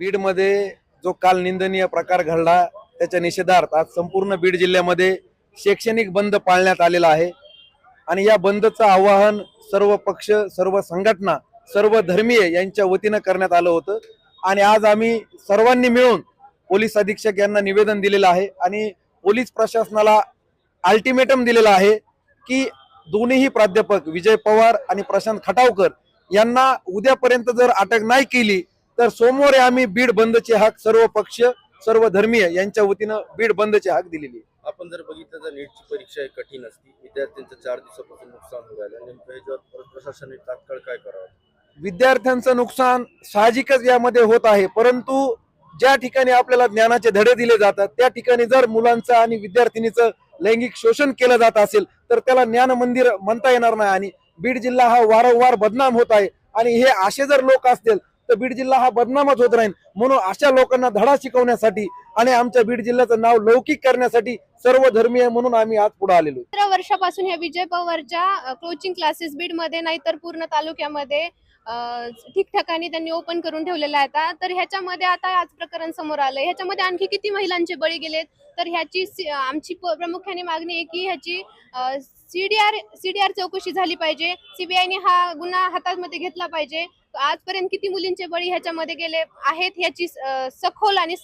बीडमध्ये जो काल निंदनीय प्रकार घडला त्याच्या निषेधार्थ आज संपूर्ण बीड जिल्ह्यामध्ये शैक्षणिक बंद पाळण्यात आलेला आहे. आणि या बंदचं आवाहन सर्व पक्ष सर्व संघटना सर्व धर्मीय यांच्या वतीनं करण्यात आलं होतं. आणि आज आम्ही सर्वांनी मिळून पोलीस अधीक्षक यांना निवेदन दिलेलं आहे आणि पोलीस प्रशासनाला अल्टिमेटम दिलेला आहे की दोन्हीही प्राध्यापक विजय पवार आणि प्रशांत खटावकर यांना उद्यापर्यंत जर अटक नाही केली तर सोमवारी आम्ही बीड बंदचे हाक सर्व पक्ष सर्व धर्मीय यांच्या वतीनं बीड बंदचे हाक दिलेली आहे. आपण जर बघितलं तर नीटची परीक्षा ही कठीण असते. विद्यार्थ्यांचं चार दिवसापासून नुकसान होऊ नेमकं प्रशासनाने तात्काळ काय करावं? विद्यार्थ्यांचं नुकसान साहजिकच यामध्ये होत आहे. परंतु ज्या ठिकाणी आपल्याला ज्ञानाचे धडे दिले जातात त्या ठिकाणी जर मुलांचं आणि विद्यार्थिनीचं लैंगिक शोषण केलं जात असेल तर त्याला ज्ञान मंदिर म्हणता येणार नाही. आणि बीड जिल्हा हा वारंवार बदनाम होत आहे. आणि हे असे जर लोक असतील तर बीड जिल्हा हा बदनामच होत राहील. म्हणून अशा लोकांना धडा शिकवण्यासाठी आणि आमच्या बीड जिल्ह्याचं नाव लौकिक करण्यासाठी सर्व धर्मीय म्हणून आम्ही आज पुढे आलेलो वर्षापासून ह्या विजय पवारच्या कोचिंग क्लासेस बीडमध्ये नाही तर पूर्ण तालुक्यामध्ये ठिकठिकाणी त्यांनी ओपन करून ठेवलेला आहे आता. तर ह्याच्यामध्ये आता आज प्रकरण समोर आलं ह्याच्यामध्ये आणखी किती महिलांचे बळी गेलेत? तर ह्याची आमची प्रामुख्याने मागणी आहे की ह्याची सीडीआर सीडीआर चौकशी झाली पाहिजे. सीबीआयने हा गुन्हा हातामध्ये घेतला पाहिजे. आजपर्यंत किती मुलींचे बळी ह्याच्यामध्ये गेले आहेत? ह्याची सखोल आणि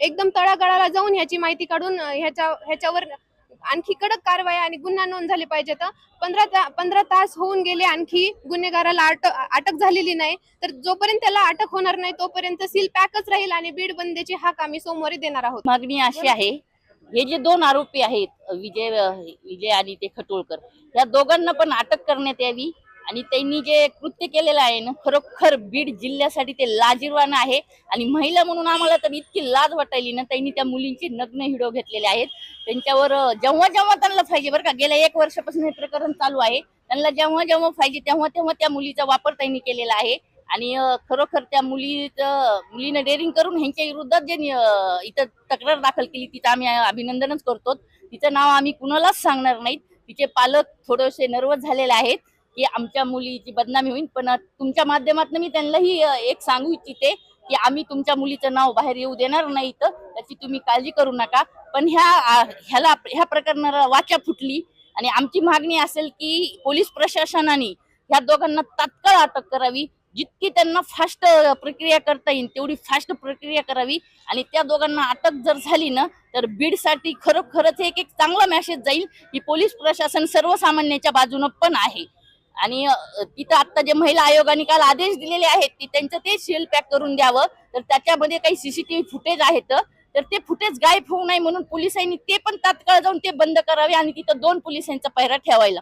एकदम तळागाळाला जाऊन ह्याची माहिती काढून ह्याच्या ह्याच्यावर आणखी कडक कारवाई आणि गुन्हा नोंद झाली पाहिजे तर पंधरा ता- पंधरा तास होऊन गेले आणखी गुन्हेगाराला अटक अटक झालेली नाही. तर जोपर्यंत त्याला अटक होणार नाही तोपर्यंत सील पॅकच राहील आणि बीड बंदेची हाक आम्ही सोमवारी देणार आहोत. मागणी अशी आहे हे जे दोन आरोपी आहेत विजय विजय आणि ते खटोळकर या दोघांना पण अटक करण्यात यावी. आणि त्यांनी जे कृत्य केलेलं आहे ना खरोखर बीड जिल्ह्यासाठी ते लाजीरवान आहे. आणि महिला म्हणून आम्हाला तर इतकी लाज वाटायली ना त्यांनी त्या मुलींची नग्न हिडो घेतलेले आहेत. त्यांच्यावर जेव्हा जेव्हा त्यांना पाहिजे बरं का गेल्या एक वर्षापासून हे प्रकरण चालू आहे. त्यांना जेव्हा जेव्हा पाहिजे तेव्हा तेव्हा त्या मुलीचा वापर त्यांनी केलेला आहे. आणि खरोखर त्या मुलीचं मुलीनं डेअरिंग करून ह्यांच्या विरुद्ध जे इथं तक्रार दाखल केली तिचं आम्ही अभिनंदनच करतो तिचं नाव आम्ही कुणालाच सांगणार नाहीत. तिचे पालक थोडेसे नर्वस झालेले आहेत. की आमच्या मुलीची बदनामी होईल पण तुमच्या माध्यमातून मी त्यांनाही एक सांगू इच्छिते की आम्ही तुमच्या मुलीचं नाव बाहेर येऊ देणार नाही तर त्याची तुम्ही काळजी करू नका. पण ह्या ह्याला ह्या प्रकरणाला वाचा फुटली आणि आमची मागणी असेल की पोलीस प्रशासनाने ह्या दोघांना तात्काळ अटक करावी. जितकी त्यांना फास्ट प्रक्रिया करता येईल तेवढी फास्ट प्रक्रिया करावी. आणि त्या दोघांना अटक जर झाली ना तर बीडसाठी खरोखरच एक एक चांगला मॅसेज जाईल की पोलीस प्रशासन सर्वसामान्याच्या बाजूनं पण आहे. आणि तिथं आता जे महिला आयोगाने काल आदेश दिलेले आहेत की त्यांचं ते सील पॅक करून द्यावं. तर त्याच्यामध्ये काही सीसीटीव्ही फुटेज आहेत तर ते फुटेज गायब होऊ नये म्हणून पोलिसांनी ते पण तात्काळ जाऊन ते बंद करावे आणि तिथं दोन पोलिसांचा पहिरा ठेवायला.